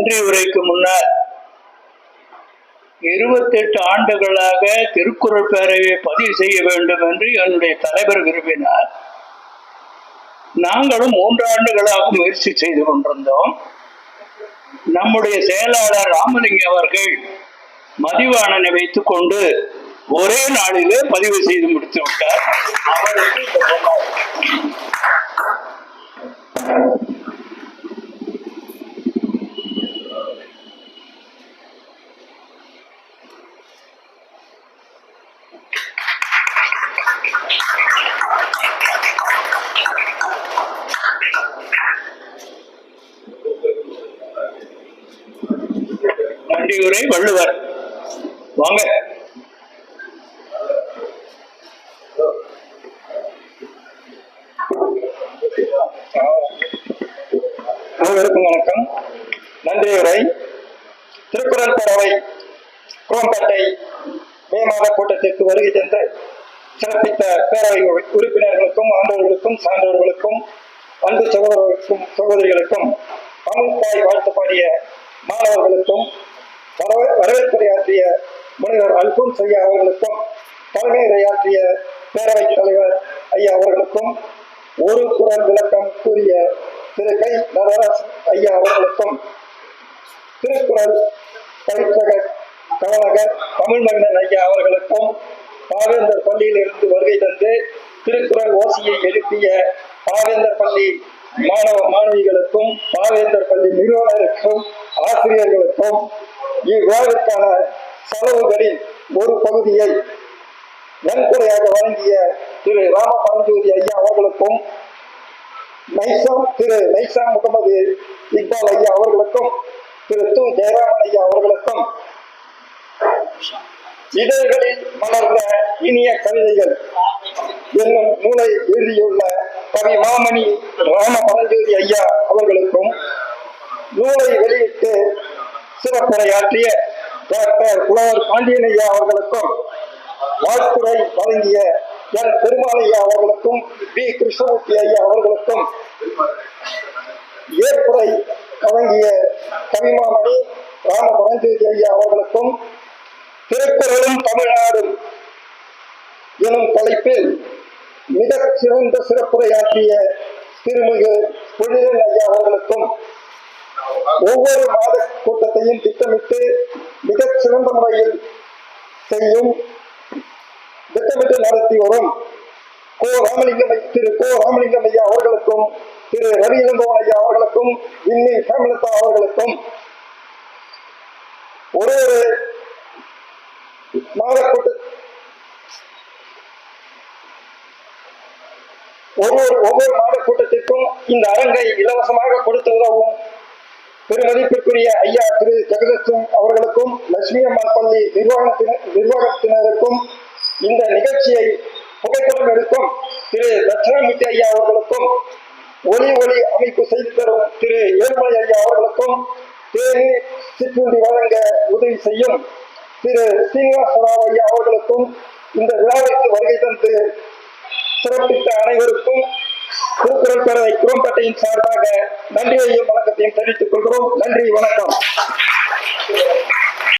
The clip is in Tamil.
நன்றி உரைக்கு முன்னர் இருபத்தெட்டு ஆண்டுகளாக திருக்குறள் பேரவையை பதிவு செய்ய வேண்டும் என்று என்னுடைய தலைவர் விரும்பினார். நாங்களும் மூன்று ஆண்டுகளாக முயற்சி செய்து கொண்டிருந்தோம். நம்முடைய செயலாளர் ராமலிங்கம் அவர்கள் மதிவாணனை வைத்துக் கொண்டு ஒரே நாளிலே பதிவு செய்து முடித்து விட்டார். அவருக்கு நன்றியுரை வள்ளுவர். வாங்க. அனைவருக்கும் வணக்கம். நன்றியுரை. திருக்குறள் பறவை குளம்பேட்டை மே மாத கூட்டத்திற்கு வருகை சென்ற சிறப்பித்த பேரவை உறுப்பினர்களுக்கும் ஆண்டவர்களுக்கும் சான்றோர்களுக்கும் அன்பு சகோதரர்களுக்கும் சகோதரிகளுக்கும் தமிழ் தாய் வாழ்த்து பாடிய மாணவர்களுக்கும் வரவேற்புரையாற்றிய முனைவர் அல்பூன் ஐயா அவர்களுக்கும் தலைமை உரையாற்றிய பேரவைத் தலைவர் ஐயா அவர்களுக்கும் ஒரு குரல் விளக்கம் கூறிய திரு கை நடராஜ் ஐயா அவர்களுக்கும் திருக்குறள் பயிற்றகர் கவலகர் தமிழ்மன்னன் ஐயா அவர்களுக்கும் பாவேந்தர் பள்ளியிலிருந்து வருகை தந்து திருக்குறள் ஓசியை எழுப்பிய பாவேந்தர் பள்ளி மாணவ மாணவிகளுக்கும் பாவேந்தர் பள்ளி நிறுவனருக்கும் ஆசிரியர்களுக்கும் இவ்விழாவிற்கான செலவுகளின் ஒரு பகுதியை நன்கொடையாக வழங்கிய திரு ராம பரஞ்சோதி ஐயா அவர்களுக்கும் நைசாம் திரு நைசாம் முகமது இக்பால் ஐயா அவர்களுக்கும் திரு து ஜெயராமன் ஐயா அவர்களுக்கும் இதழ்களில் மலர்ந்த இனிய கவிதைகள். என்னும் நூலை எழுதியுள்ள கவி மாமணி ராம பரஞ்சோதி ஐயா அவர்களுக்கும் நூலை வெளியிட்டு சிறப்புரையாற்றிய டாக்டர் புலவர் பாண்டியன் ஐயா அவர்களுக்கும் வாழ்த்துறை வழங்கிய என் பெருமாளையா அவர்களுக்கும் பி. கிருஷ்ணமூர்த்தி ஐயா அவர்களுக்கும் ஏற்புரை வழங்கிய கவிமாமணி ராம பரஞ்சோதி ஐயா அவர்களுக்கும் திருக்குறளும் தமிழ்நாடும் எனும் தலைப்பில் மிகச் சிறந்த சிறப்புரையாற்றிய திருமிகு புனிதன் ஐயா அவர்களுக்கும் ஒவ்வொரு மாத கூட்டத்தையும் திட்டமிட்டு மிகச் சிறந்த முறையில் செய்யும் திட்டமிட்டு நடத்தி வரும் கோ ராமலிங்கம் திரு கோ ராமலிங்கம் ஐயா அவர்களுக்கும் திரு ரவி இளங்கோவன் ஐயா அவர்களுக்கும் இன்னி ஹேமலதா அவர்களுக்கும் ஒரு ஒரு மாத ஒவ்வொரு ஒவ்வொரு மாத கூட்டத்திற்கும் இந்த அரங்கை இலவசமாக கொடுத்து உதவும் பெருமதிப்பிற்குரிய ஐயா திரு ஜெகதத்தும் அவர்களுக்கும் லட்சுமி அம்மன் பள்ளி நிர்வாகத்தினர் நிர்வாகத்தினருக்கும் இந்த நிகழ்ச்சியை புகைப்படம் எடுக்கும் திரு தட்சிணாமூர்த்தி ஐயா அவர்களுக்கும் ஒளி ஒளி அமைப்பு செய்து தரும் திரு ஏழுமலை ஐயா அவர்களுக்கும் தேனி சிற்றுண்டி வழங்க உதவி செய்யும் திரு சீனிவாசராவ் ஐயா அவர்களுக்கும் இந்த விழாவிற்கு வருகை தந்து சிறப்பித்த அனைவருக்கும் திருக்குறள் பேரவை குரோம்பேட்டையின் சார்பாக நன்றியையும் வணக்கத்தையும் தெரிவித்துக் கொள்கிறோம். நன்றி வணக்கம்.